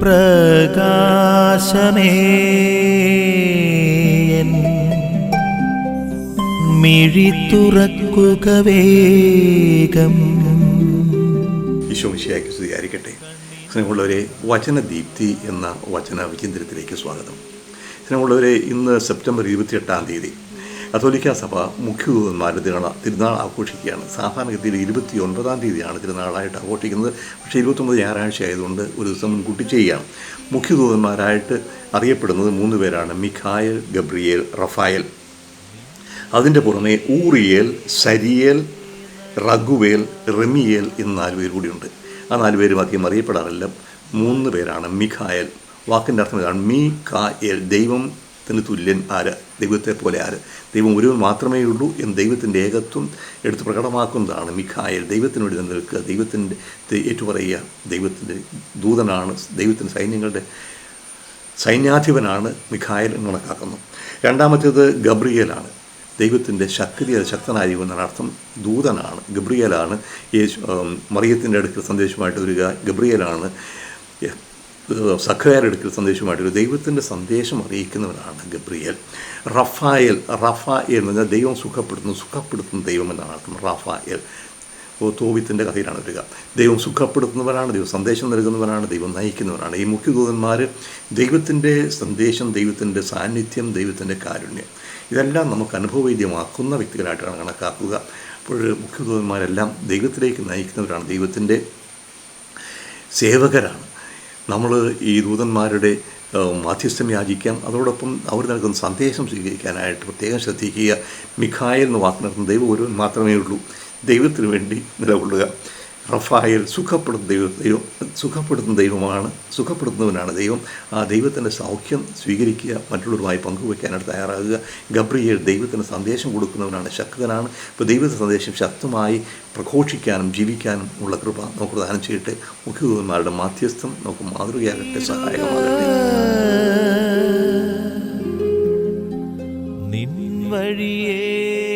പ്രകാശമേ. മിഴി തുറക്കുക വേഗം. ഈശോ മിശിയാക്കി സ്തുതിയായിരിക്കട്ടെ. സ്നേഹമുള്ളവരെ വചനദീപ്തി എന്ന വചന വിചിന്തനത്തിലേക്ക് സ്വാഗതം. സ്നേഹമുള്ളവരെ ഇന്ന് സെപ്റ്റംബർ ഇരുപത്തിയെട്ടാം തീയതി കത്തോലിക്ക സഭ മുഖ്യദൂതന്മാരുടെ തിരുനാൾ തിരുനാൾ ആഘോഷിക്കുകയാണ്. സാധാരണഗതിയിൽ ഇരുപത്തി ഒൻപതാം തീയതിയാണ് തിരുനാളായിട്ട് ആഘോഷിക്കുന്നത്. പക്ഷേ ഇരുപത്തൊമ്പത് ഞായറാഴ്ച ആയതുകൊണ്ട് ഒരു ദിവസം മുൻകൂട്ടി ചെയ്യുകയാണ്. മുഖ്യദൂതന്മാരായിട്ട് അറിയപ്പെടുന്നത് മൂന്ന് പേരാണ്. മിഖായൽ ഗബ്രിയേൽ റഫായൽ. അതിന്റെ പുറമെ ഊറിയേൽ സരിയേൽ റഘുവേൽ റെമിയേൽ എന്ന നാല് പേര് കൂടിയുണ്ട്. ആ നാല് പേരും അധികം അറിയപ്പെടാറില്ല. മൂന്ന് പേരാണ് മിഖായൽ. വാക്കിന്റെ അർത്ഥം ഇതാണ്. മീ കായൽ ദൈവത്തിന് തുല്യൻ ആര്? ദൈവത്തെ പോലെ ആര്? ദൈവം ഒരുവൻ മാത്രമേ ഉള്ളൂ എന്ന് ദൈവത്തിന്റെ ഏകത്വം എടുത്ത് പ്രകടമാക്കുന്നതാണ് മിഖായൽ. ദൈവത്തിനോട് വേണ്ടി നിൽക്കുക. ദൈവത്തിന്റെ ഏറ്റുപറയുക. ദൈവത്തിന്റെ ദൂതനാണ്. ദൈവത്തിന്റെ സൈന്യങ്ങളുടെ സൈന്യാധിപനാണ് മിഖായൽ എന്ന് കണക്കാക്കുന്നു. രണ്ടാമത്തേത് ഗബ്രിയലാണ്. ദൈവത്തിന്റെ ശക്തി ശക്തനായിരിക്കും എന്നാണ് അർത്ഥം. ദൂതനാണ്. ഗബ്രിയലാണ്. യേശു മറിയത്തിന്റെ അടുക്കൽ സന്ദേശമായിട്ട് വരിക. ഗബ്രിയേലാണ്. സഖയാരുടെ അടുക്കൽ സന്ദേശമായിട്ട് ദൈവത്തിന്റെ സന്ദേശം അറിയിക്കുന്നവനാണ് ഗബ്രിയൽ. റഫായൽ റഫായൽ എന്ന് പറഞ്ഞാൽ ദൈവം സുഖപ്പെടുത്തുന്നു സുഖപ്പെടുത്തുന്ന ദൈവം എന്നാണ് അർത്ഥം. റഫായൽ. തോവിത്തിന്റെ കഥയിലാണ് വരിക. ദൈവം സുഖപ്പെടുത്തുന്നവനാണ് ദൈവം സന്ദേശം നൽകുന്നവനാണ് ദൈവം നയിക്കുന്നവനാണ്. ഈ മുഖ്യദൂതന്മാർ ദൈവത്തിന്റെ സന്ദേശം ദൈവത്തിന്റെ സാന്നിധ്യം ദൈവത്തിന്റെ കാരുണ്യം ഇതെല്ലാം നമുക്ക് അനുഭവവേദ്യമാക്കുന്ന വ്യക്തികളായിട്ടാണ് കണക്കാക്കുക. അപ്പോൾ മുഖ്യദൂതന്മാരെല്ലാം ദൈവത്തിലേക്ക് നയിക്കുന്നവരാണ് ദൈവത്തിന്റെ സേവകരാണ്. നമ്മൾ ഈ ദൂതന്മാരുടെ മാധ്യസ്ഥം യാചിക്കാം. അതോടൊപ്പം അവർ നൽകുന്ന സന്ദേശം സ്വീകരിക്കാനായിട്ട് പ്രത്യേകം ശ്രദ്ധിക്കുക. മിഖായൽ എന്ന് വാക്കുന്ന ദൈവം ഒരുവൻ മാത്രമേ ഉള്ളൂ. ദൈവത്തിന് വേണ്ടി നിലകൊള്ളുക. റഫായൽ സുഖപ്പെടുന്ന ദൈവം ദൈവം സുഖപ്പെടുന്ന ദൈവമാണ് സുഖപ്പെടുന്നവനാണ് ദൈവം. ആ ദൈവത്തിന്റെ സൗഖ്യം സ്വീകരിക്കുക മറ്റുള്ളവരുമായി പങ്കുവയ്ക്കാനായിട്ട് തയ്യാറാകുക. ഗബ്രിയേൽ ദൈവത്തിന് സന്ദേശം കൊടുക്കുന്നവനാണ് ശക്തനാണ്. ഇപ്പോൾ ദൈവത്തെ സന്ദേശം ശക്തമായി പ്രഘോഷിക്കാനും ജീവിക്കാനും ഉള്ള കൃപ നമുക്ക് പ്രദാനം ചെയ്യട്ടെ. മുഖ്യദൂതന്മാരുടെ മാധ്യസ്ഥം നമുക്ക് മാതൃകയാകട്ടെ സഹായകമാകട്ടെ. നിൻ വഴിയേ